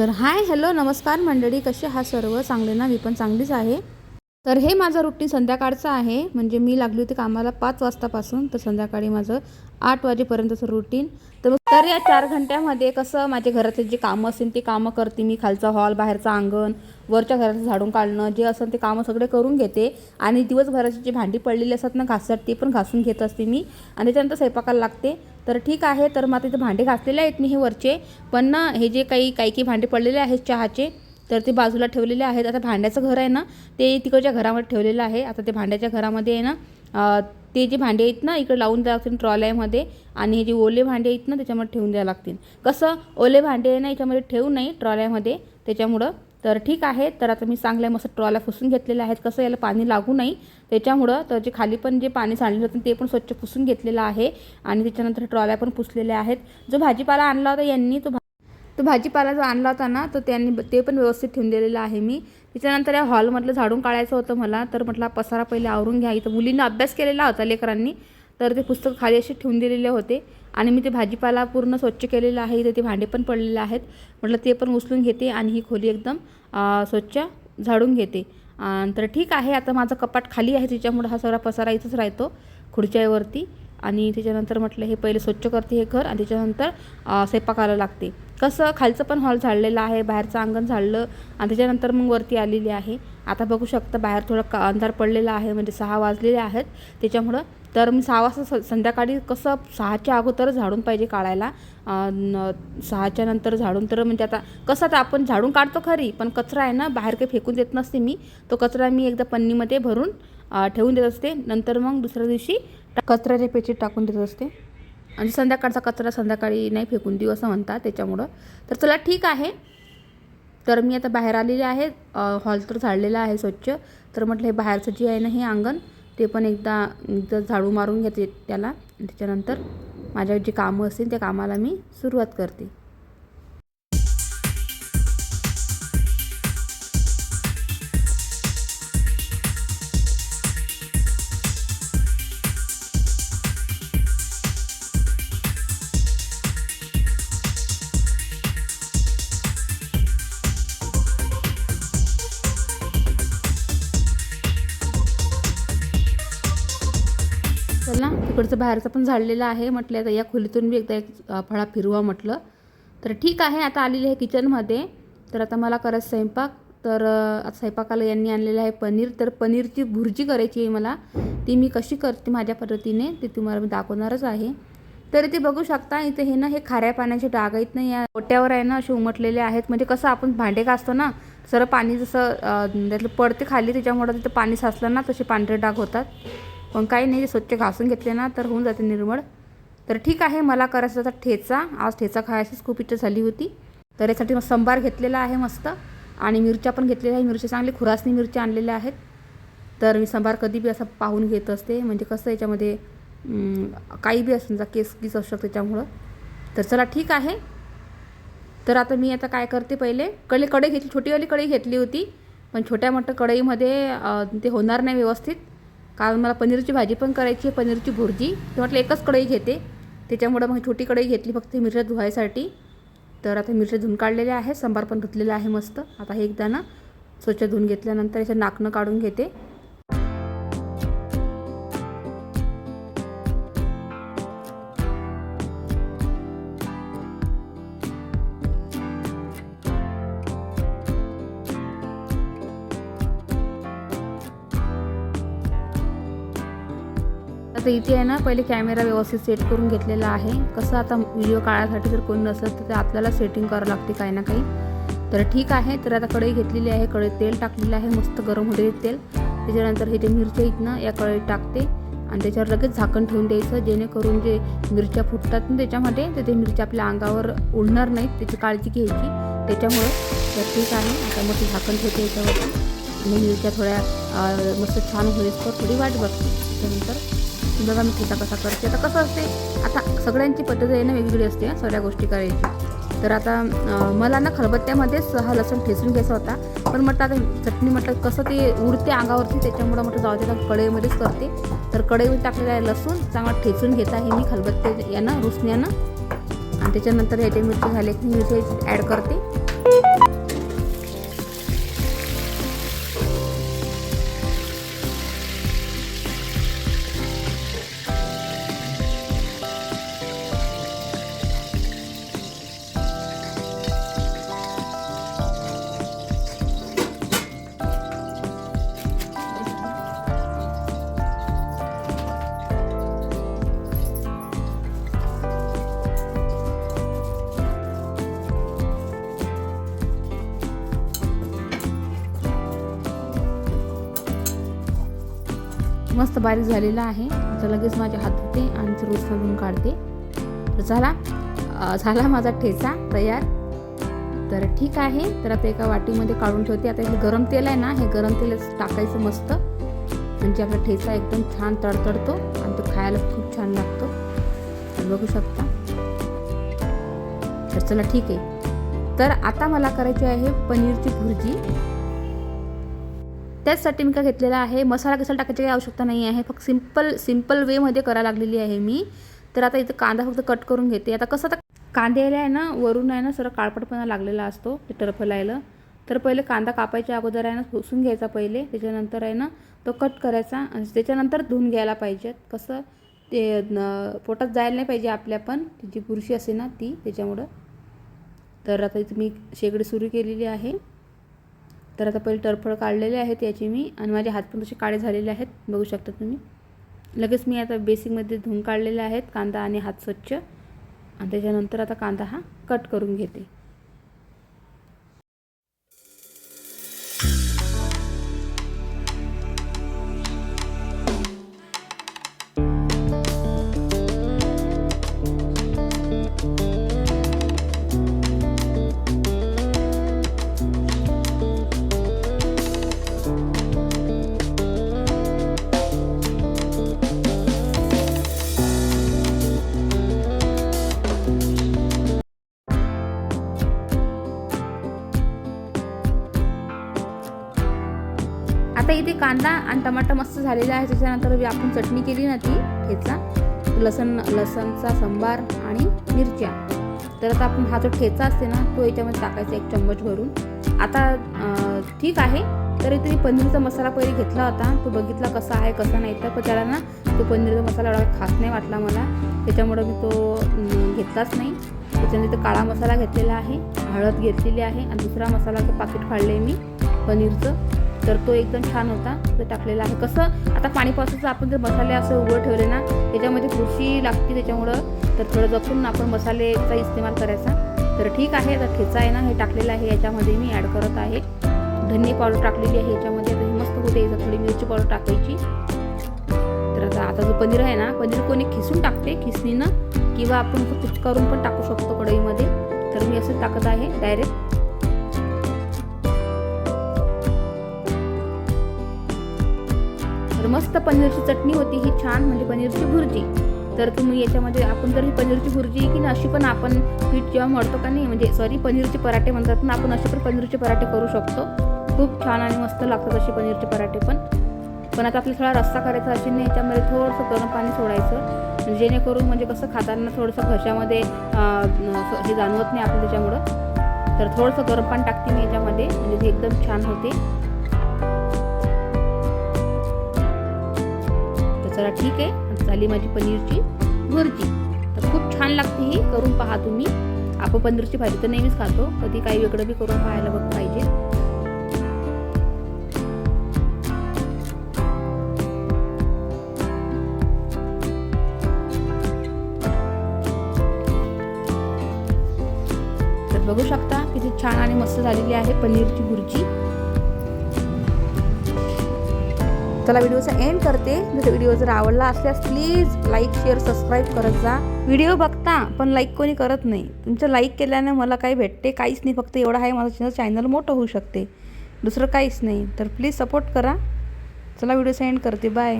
तर hi hello नमस्कार मंडळी कसे हा सर्व? चांगले ना? मी पण चांगलीच आहे. तर हे माझं रुटीन संध्याकाळचं आहे. म्हणजे मी लागली होती कामाला पाच वाजतापासून. तर संध्याकाळी माझं आठ वाजेपर्यंतचं रुटीन तर तर या चार घंट्यामध्ये कसं माझ्या घरातले जे कामं असेल ते कामं करते मी. खालचा हॉल बाहेरचं अंगण वरच्या घराचं झाडून काढणं जे असेल ते कामं सगळे करून घेते. आणि दिवसभराची जी भांडी पडलेली असतात ना घासत ते पण घासून घेत असते मी. आणि त्याच्यानंतर स्वयंपाकाला लागते. तर ठीक आहे. तर मग तिथे भांडे घासलेले आहेत मी हे वरचे. पण ना हे जे काही काही काही भांडे पडलेले आहेत चहाचे तर ते बाजूला ठेवलेले आहेत. आता भांड्याचं घर आहे ना ते तिकडच्या घरामध्ये ठेवलेलं आहे. आता ते भांड्याच्या घरामध्ये आहे ना ते जे भांडे आहेत ना इकडे लावून द्यावं लागतील ट्रॉल्यामध्ये आणि हे जे ओले भांडे आहेत ना त्याच्यामध्ये ठेवून द्यावं लागतील. कसं ओले भांडे आहे ना याच्यामध्ये ठेवू नाही ट्रॉल्यामध्ये त्याच्यामुळं. तर ठीक आहे तर आता मी चांगल्या मस्त ट्रॉल्या पुसून घेतलेल्या आहेत. कसं याला पाणी लागू नाही त्याच्यामुळं तर जे खाली पण जे पाणी सांडलेलं होतं ते पण स्वच्छ पुसून घेतलेलं आहे. आणि त्याच्यानंतर ट्रॉल्या पण पुसलेल्या आहेत. जो भाजीपाला आणला होता यांनी तो तो भाजीपाला जो आणला होता ना तर त्यांनी ते पण व्यवस्थित ठेवून दिलेलं आहे मी. त्याच्यानंतर या हॉलमधलं झाडून काढायचं होतं मला तर म्हटलं पसारा पहिले आवरून घ्या. इथं मुलींना अभ्यास केलेला होता लेकरांनी तर ते पुस्तक खाली असे ठेवून दिलेले होते. आणि मी ते भाजीपाला पूर्ण स्वच्छ केलेलं आहे. इथे ते भांडे पण पडलेले आहेत. म्हटलं ते पण उचलून घेते आणि ही खोली एकदम स्वच्छ झाडून घेते. तर ठीक आहे. आता माझं कपाट खाली आहे. त्याच्यामुळं हा सगळा पसारा इथंच राहतो खुर्च्यावरती आणि त्याच्यानंतर म्हटलं हे पहिले स्वच्छ करते हे घर आणि त्याच्यानंतर स्वयंपाकाला लागते. कसं खालचं पण हॉल झाडलेलं आहे बाहेरचं अंगण झाडलं आणि त्याच्यानंतर मग वरती आलेली आहे. आता बघू शकता बाहेर थोडं का अंधार पडलेला आहे म्हणजे सहा वाजलेले आहेत. त्याच्यामुळं तर मी सहा वाजता स संध्याकाळी कसं सहाच्या अगोदर झाडून पाहिजे काढायला. सहाच्या नंतर झाडून तर म्हणजे आता कसं आता आपण झाडून काढतो खरी पण कचरा आहे ना बाहेर काही फेकून देत नसते मी. तो कचरा मी एकदा पन्नीमध्ये भरून ठेवून देत असते. नंतर मग दुसऱ्या दिवशी टा- कचऱ्याच्या पेटीत टाकून देत असते. आणि संध्याकाळचा कचरा संध्याकाळी नाही फेकून देऊ असं म्हणतात त्याच्यामुळं. तर चला ठीक आहे. तर मी आता बाहेर आलेले आहे. हॉल तर झाडलेला आहे स्वच्छ. तर म्हटलं हे बाहेरचं जे आहे ना हे अंगण ते पण एकदा एकदा झाडू मारून घेते त्याला. त्याच्यानंतर माझ्या जे कामं असतील त्या कामाला मी सुरुवात करते. इकडचं बाहेरचं पण झाडलेलं आहे. म्हटलं आता या खोलीतून बी एकदा एक फळा फिरवा म्हटलं. तर ठीक आहे आता आलेली आहे किचनमध्ये. तर आता मला करायचं स्वयंपाक. तर स्वयंपाकाला यांनी आणलेलं आहे पनीर. तर पनीरची भुर्जी करायची आहे मला. ती मी कशी करते माझ्या पद्धतीने ते तुम्हाला मी दाखवणारच आहे. तर इथे बघू शकता इथे हे ना हे खाऱ्या पाण्याचे डाग आहेत ना या ओट्यावर आहे ना असे उमटलेले आहेत. म्हणजे कसं आपण भांडे घासतो ना सरळ पाणी जसं त्यातलं पडते खाली त्याच्यामुळं तिथं पाणी साचलं ना तसे पांढरे डाग होतात. पण काही नाही स्वच्छ घासून घेतले ना तर होऊन जाते निर्मळ. तर ठीक आहे मला करायचा होता ठेचा. आज ठेचा खायचीच खूप इच्छा झाली होती. तर यासाठी मग संबार घेतलेला आहे मस्त. आणि मिरच्या पण घेतलेल्या आहे मिरच्या चांगली खुरासनी मिरच्या आणलेल्या आहेत. तर मी संबार कधी बी असं पाहून घेत असते. म्हणजे कसं याच्यामध्ये काही बी असं समजा केस कीस असू शकतं त्याच्यामुळं. तर चला ठीक आहे. तर आता मी आता काय करते पहिले? कढई कढई घेतली. छोटीवाली कढई घेतली होती. पण छोट्या मोठ्या कढईमध्ये ते होणार नाही व्यवस्थित. कारण मला पनीरची भाजी पण करायची आहे पनीरची भुर्जी. तर म्हटलं एकच कढई घेते. त्याच्यामुळं मग छोटी कढई घेतली फक्त मिरच्या धुवायसाठी. तर आता मिरच्या धुवून काढलेल्या आहे सांबार पण धुतलेला आहे मस्त. आता हे एकदा ना स्वच्छ धुवून घेतल्यानंतर याचं नाकणं काढून घेते. इथे आहे ना पहिले कॅमेरा व्यवस्थित सेट करून घेतलेला आहे. कसं आता व्हिडिओ काळासाठी जर कोणी नसलं तर ते आपल्याला सेटिंग करावं लागते काही ना काही. तर ठीक आहे तर आता कढई घेतलेली आहे. कढईत तेल टाकलेलं आहे मस्त गरम होते तेल. त्याच्यानंतर हे ते मिरच्या इथनं या कढईत टाकते. आणि त्याच्यावर लगेच झाकण ठेवून द्यायचं जेणेकरून जे मिरच्या फुटतात ना त्याच्यामध्ये तर ते मिरच्या आपल्या अंगावर उडणार नाहीत त्याची काळजी घ्यायची. त्याच्यामुळे तर ठीक आहे. आता मग ते झाकण ठेवते याच्यावरती. आणि मिरच्या थोड्या मस्त छान होईस तर थोडी वाट बघते. त्यानंतर बघा मी ठेचा कसा करते? आता कसं असते आता सगळ्यांची पद्धत आहे ना वेगवेगळी असते सगळ्या गोष्टी करायची. तर आता मला ना खलबत्त्यामध्येच हा लसूण ठेचून घ्यायचा होता. पण म्हटलं आता चटणी म्हटलं कसं ते उडते अंगावरती त्याच्यामुळं म्हटलं जाऊ दे कढईमध्येच करते. तर कढईमध्ये टाकलेलं आहे लसूण चांगला ठेचून घेत आहे मी खलबत्ते यानं रुसण्यानं. आणि त्याच्यानंतर ह्याच्या मिरची झाले की मिरची ॲड करते. मस्त बारीक झालेला आहे. आता लगेच माझे हात धुते आणि रोज घालून काढते. तर झाला झाला माझा ठेचा तयार. तर ठीक आहे. तर आता एका वाटीमध्ये काढून ठेवते. आता हे गरम तेल आहे ना हे गरम तेलच टाकायचं मस्त. म्हणजे आपला ठेचा एकदम छान तडतडतो आणि तो खायला खूप छान लागतो. बघू शकता. तर चला ठीक आहे. तर आता मला करायची आहे पनीरची भुर्जी. त्याचसाठी मी काय घेतलेला आहे? मसाला कसाला टाकायची काही आवश्यकता नाही आहे. फक्त सिंपल सिंपल वेमध्ये करायला लागलेली आहे मी. तर आता इथं कांदा फक्त कट करून घेते. आता कसं आता कांद्याला आहे ना वरून आहे ना सर काळपटपणा लागलेला असतो ते टरफलायला तर पहिले कांदा कापायच्या अगोदर आहे ना पुसून घ्यायचा पहिले. त्याच्यानंतर आहे ना तो कट करायचा आणि त्याच्यानंतर धुवून घ्यायला पाहिजेत. कसं? ते पोटात जायला नाही पाहिजे आपल्या पण. जी बुरशी असते ना ती त्याच्यामुळं. तर आता इथं मी शेगडी सुरू केलेली आहे. तर आता पहिले टरफळ काढलेले आहेत याची मी आणि माझे हात पण तसे काळे झालेले आहेत बघू शकता तुम्ही. लगेच मी आता बेसिकमध्ये धुवून काढलेले आहेत कांदा आणि हात स्वच्छ. आणि त्याच्यानंतर आता कांदा हा कट करून घेते. आता इथे कांदा आणि टमाटर मस्त झालेला आहे त्याच्यानंतर आपण चटणी केली ना ती ठेचा. लसण लसणचा सांबार आणि मिरच्या. तर आता आपण हा जो ठेचा असते ना तो याच्यामध्ये टाकायचा एक चम्मच भरून. आता ठीक आहे. तर इथे पनीरचा मसाला पहिले घेतला होता. तो बघितला कसा आहे कसा नाही तर पण त्याला ना तो पनीरचा मसाला एवढा खास नाही वाटला मला. त्याच्यामुळं मी तो घेतलाच नाही. त्याच्यानंतर तो काळा मसाला घेतलेला आहे. हळद घेतलेली आहे. आणि दुसरा मसालाचं पाकिट काढलं आहे मी पनीरचं. तर तो एकदम छान होता. तो टाकलेला आहे. कसं आता पाणीपासून आपण जर मसाले असं उघड ठेवले ना त्याच्यामध्ये खुर्ची लागते त्याच्यामुळं तर थोडं जपून आपण मसालेचा इस्तेमाल करायचा. तर ठीक आहे आता ठेचा आहे ना हे टाकलेलं आहे. याच्यामध्ये मी ॲड करत आहे. धने पावडर टाकलेली आहे याच्यामध्ये. आता मस्त होते. थोडी मिरची पावडर टाकायची. तर आता आता जो पनीर आहे ना पनीर कोणी खिसून टाकते. खिसणीनं किंवा आपण असं करून पण टाकू शकतो कढईमध्ये. तर मी असं टाकत आहे डायरेक्ट मस्त पनीरची चटणी होती ही छान म्हणजे पनीरची भुर्जी. तर तुम्ही याच्यामध्ये आपण जर ही पनीरची भुर्जी की ना अशी पण आपण पीठ जेव्हा मळतो का नाही म्हणजे सॉरी पनीरचे पराठे म्हणतात ना आपण असे पण पनीरचे पराठे करू शकतो. खूप छान आणि मस्त लागतात असे पनीरचे पराठे पण. पण आता आपल्याला थोडा रस्सा करायचा असेल नाही याच्यामध्ये थोडंसं गरम पाणी सोडायचं. जेणेकरून म्हणजे कसं खाताना थोडंसं घशामध्ये हे जाणवत नाही आपलं त्याच्यामुळं. तर थोडंसं गरम पाणी टाकते मी याच्यामध्ये म्हणजे ते एकदम छान होते. तर ठीक आहे. झाली माझी पनीरची भुर्जी. तर खूप छान लागते ही करून पहा तुम्ही. आपण पनीरची भाजी तर नेहमीच खातो. कधी काही वेगळं बी करून पाहायला बघ पाहिजे. तर बघू शकता किती छान आणि मस्त झालेली आहे पनीरची भुर्जी. चला व्हिडिओचा एंड करते. जर व्हिडिओ जर आवडला असल्यास प्लीज लाईक शेअर सबस्क्राईब करत जा. व्हिडिओ बघता पण लाईक कोणी करत नाही. तुमचं लाईक केल्यानं मला काही भेटते काहीच नाही. फक्त एवढं आहे माझं चॅनल मोठं होऊ शकते. दुसरं काहीच नाही. तर प्लीज सपोर्ट करा. चला व्हिडिओचा एंड करते. बाय